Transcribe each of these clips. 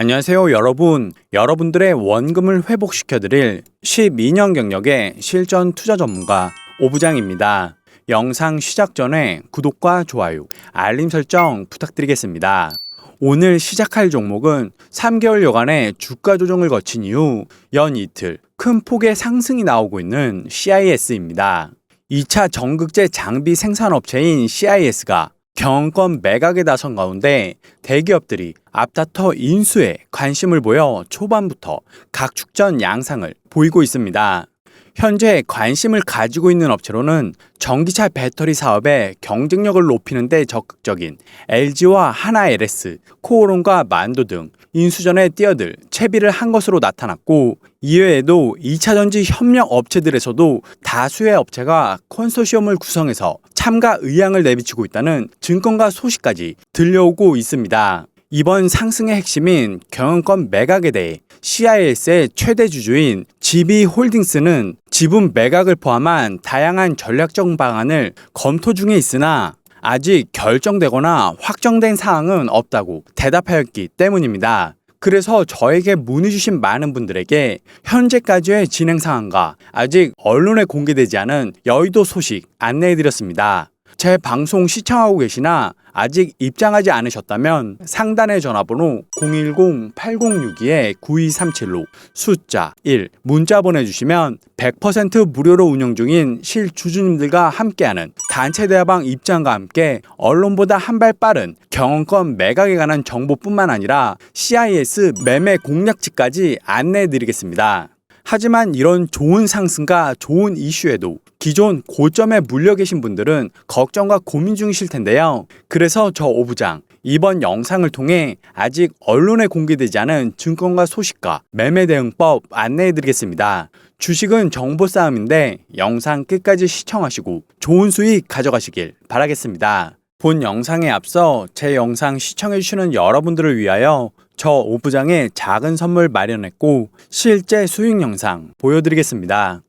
안녕하세요, 여러분. 여러분들의 원금을 회복시켜드릴 12년 경력의 실전 투자 전문가 오부장입니다. 영상 시작 전에 구독과 좋아요, 알림 설정 부탁드리겠습니다. 오늘 시작할 종목은 3개월여간의 주가 조정을 거친 이후 연 이틀 큰 폭의 상승이 나오고 있는 CIS입니다. 2차 전극제 장비 생산업체인 CIS가 경영권 매각에 나선 가운데 대기업들이 앞다퉈 인수에 관심을 보여 초반부터 각축전 양상을 보이고 있습니다. 현재 관심을 가지고 있는 업체로는 전기차 배터리 사업의 경쟁력을 높이는 데 적극적인 LG와 하나 LS, 코오론과 만도 등 인수전에 뛰어들 채비를 한 것으로 나타났고 이외에도 2차 전지 협력 업체들에서도 다수의 업체가 컨소시엄을 구성해서 참가 의향을 내비치고 있다는 증권가 소식까지 들려오고 있습니다. 이번 상승의 핵심인 경영권 매각에 대해 CIS의 최대 주주인 GB홀딩스는 지분 매각을 포함한 다양한 전략적 방안을 검토 중에 있으나 아직 결정되거나 확정된 사항은 없다고 대답하였기 때문입니다. 그래서 저에게 문의 주신 많은 분들에게 현재까지의 진행 상황과 아직 언론에 공개되지 않은 여의도 소식 안내해 드렸습니다. 제 방송 시청하고 계시나 아직 입장하지 않으셨다면 상단의 전화번호 010-8062-9237로 숫자 1 문자 보내주시면 100% 무료로 운영 중인 실주주님들과 함께하는 단체 대화방 입장과 함께 언론보다 한 발 빠른 경영권 매각에 관한 정보뿐만 아니라 CIS 매매 공략지까지 안내해 드리겠습니다. 하지만 이런 좋은 상승과 좋은 이슈에도 기존 고점에 물려 계신 분들은 걱정과 고민 중이실 텐데요. 그래서 저 오부장 이번 영상을 통해 아직 언론에 공개되지 않은 증권가 소식과 매매 대응법 안내해 드리겠습니다. 주식은 정보 싸움인데 영상 끝까지 시청하시고 좋은 수익 가져가시길 바라겠습니다. 본 영상에 앞서 제 영상 시청해주시는 여러분들을 위하여 저 오부장의 작은 선물 마련했고 실제 수익 영상 보여드리겠습니다.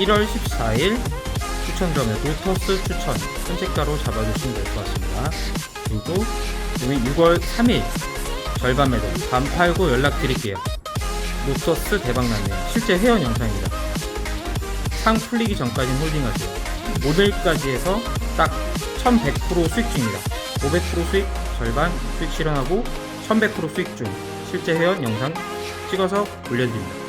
1월 14일 추천점에 로터스 추천 선택가로 잡아주시면 될 것 같습니다. 그리고 오늘 6월 3일 절반 매도 반 팔고 연락드릴게요. 로터스 대박났네요. 실제 회원 영상입니다. 상 풀리기 전까지는 홀딩하세요. 모델까지 해서 딱 1100% 수익 중입니다. 500% 수익 절반 수익 실현하고 1100% 수익 중 실제 회원 영상 찍어서 올려드립니다.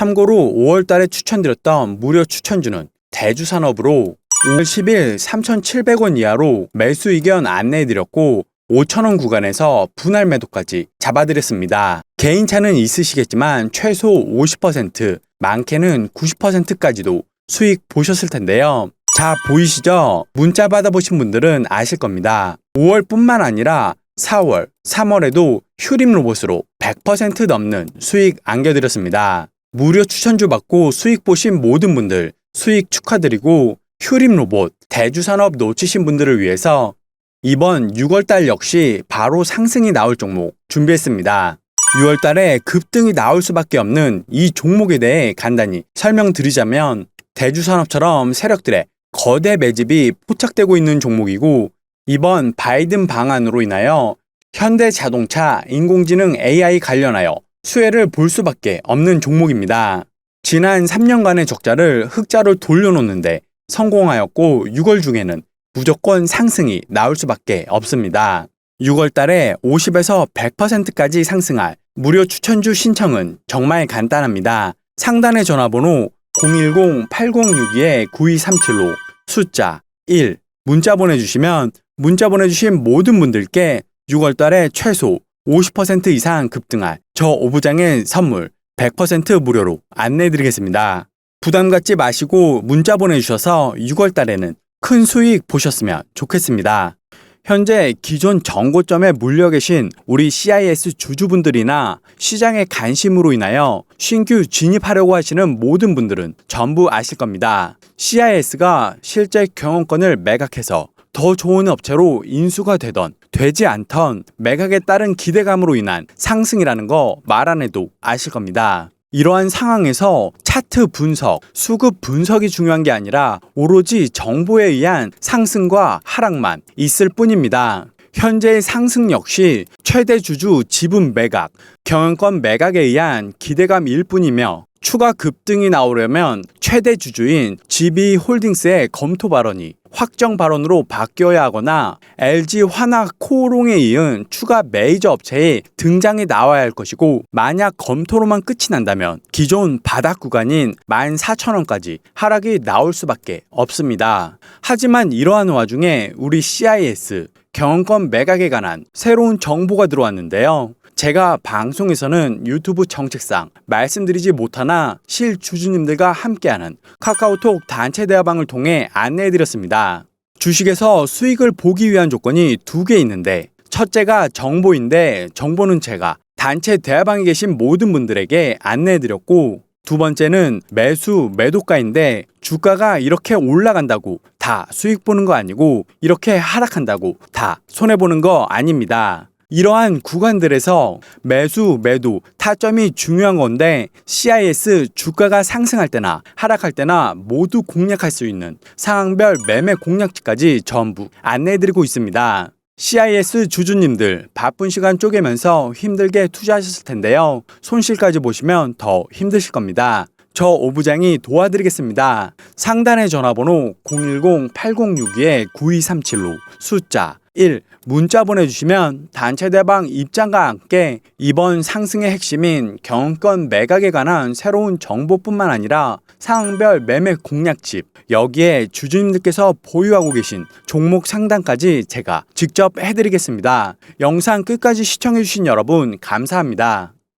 참고로 5월 달에 추천드렸던 무료 추천주는 대주산업으로 5월 10일 3,700원 이하로 매수 의견 안내해드렸고 5,000원 구간에서 분할 매도까지 잡아드렸습니다. 개인차는 있으시겠지만 최소 50%, 많게는 90%까지도 수익 보셨을 텐데요. 자, 보이시죠? 문자 받아보신 분들은 아실 겁니다. 5월 뿐만 아니라 4월, 3월에도 휴림 로봇으로 100% 넘는 수익 안겨드렸습니다. 무료 추천주 받고 수익 보신 모든 분들 수익 축하드리고 휴림 로봇 대주산업 놓치신 분들을 위해서 이번 6월달 역시 바로 상승이 나올 종목 준비했습니다. 6월달에 급등이 나올 수밖에 없는 이 종목에 대해 간단히 설명드리자면 대주산업처럼 세력들의 거대 매집이 포착되고 있는 종목이고 이번 바이든 방안으로 인하여 현대자동차 인공지능 AI 관련하여 수혜를 볼 수밖에 없는 종목입니다. 지난 3년간의 적자를 흑자로 돌려놓는데 성공하였고 6월 중에는 무조건 상승이 나올 수밖에 없습니다. 6월 달에 50에서 100%까지 상승할 무료 추천주 신청은 정말 간단합니다. 상단의 전화번호 010-8062-9237로 숫자 1 문자 보내주시면 문자 보내주신 모든 분들께 6월 달에 최소 50% 이상 급등할 저 오부장의 선물 100% 무료로 안내해드리겠습니다. 부담 갖지 마시고 문자 보내주셔서 6월 달에는 큰 수익 보셨으면 좋겠습니다. 현재 기존 정고점에 물려 계신 우리 CIS 주주분들이나 시장의 관심으로 인하여 신규 진입하려고 하시는 모든 분들은 전부 아실 겁니다. CIS가 실제 경영권을 매각해서 더 좋은 업체로 인수가 되던 되지 않던 매각에 따른 기대감으로 인한 상승이라는 거 말 안 해도 아실 겁니다. 이러한 상황에서 차트 분석, 수급 분석이 중요한 게 아니라 오로지 정보에 의한 상승과 하락만 있을 뿐입니다. 현재의 상승 역시 최대 주주 지분 매각, 경영권 매각에 의한 기대감일 뿐이며 추가 급등이 나오려면 최대 주주인 GB 홀딩스의 검토 발언이 확정 발언으로 바뀌어야 하거나 LG 화학 코오롱에 이은 추가 메이저 업체의 등장이 나와야 할 것이고 만약 검토로만 끝이 난다면 기존 바닥 구간인 14,000원까지 하락이 나올 수밖에 없습니다. 하지만 이러한 와중에 우리 CIS 경영권 매각에 관한 새로운 정보가 들어왔는데요. 제가 방송에서는 유튜브 정책상 말씀드리지 못하나 실주주님들과 함께하는 카카오톡 단체 대화방을 통해 안내해드렸습니다. 주식에서 수익을 보기 위한 조건이 두 개 있는데 첫째가 정보인데 정보는 제가 단체 대화방에 계신 모든 분들에게 안내해드렸고 두 번째는 매수 매도가인데 주가가 이렇게 올라간다고 다 수익 보는 거 아니고 이렇게 하락한다고 다 손해 보는 거 아닙니다. 이러한 구간들에서 매수, 매도, 타점이 중요한 건데 CIS 주가가 상승할 때나 하락할 때나 모두 공략할 수 있는 상황별 매매 공략지까지 전부 안내해드리고 있습니다. CIS 주주님들 바쁜 시간 쪼개면서 힘들게 투자하셨을 텐데요. 손실까지 보시면 더 힘드실 겁니다. 저 오부장이 도와드리겠습니다. 상단의 전화번호 010-8062-9237로 숫자 1 문자 보내주시면 단체 대방 입장과 함께 이번 상승의 핵심인 경영권 매각에 관한 새로운 정보뿐만 아니라 상황별 매매 공략집 여기에 주주님들께서 보유하고 계신 종목 상단까지 제가 직접 해드리겠습니다. 영상 끝까지 시청해주신 여러분 감사합니다.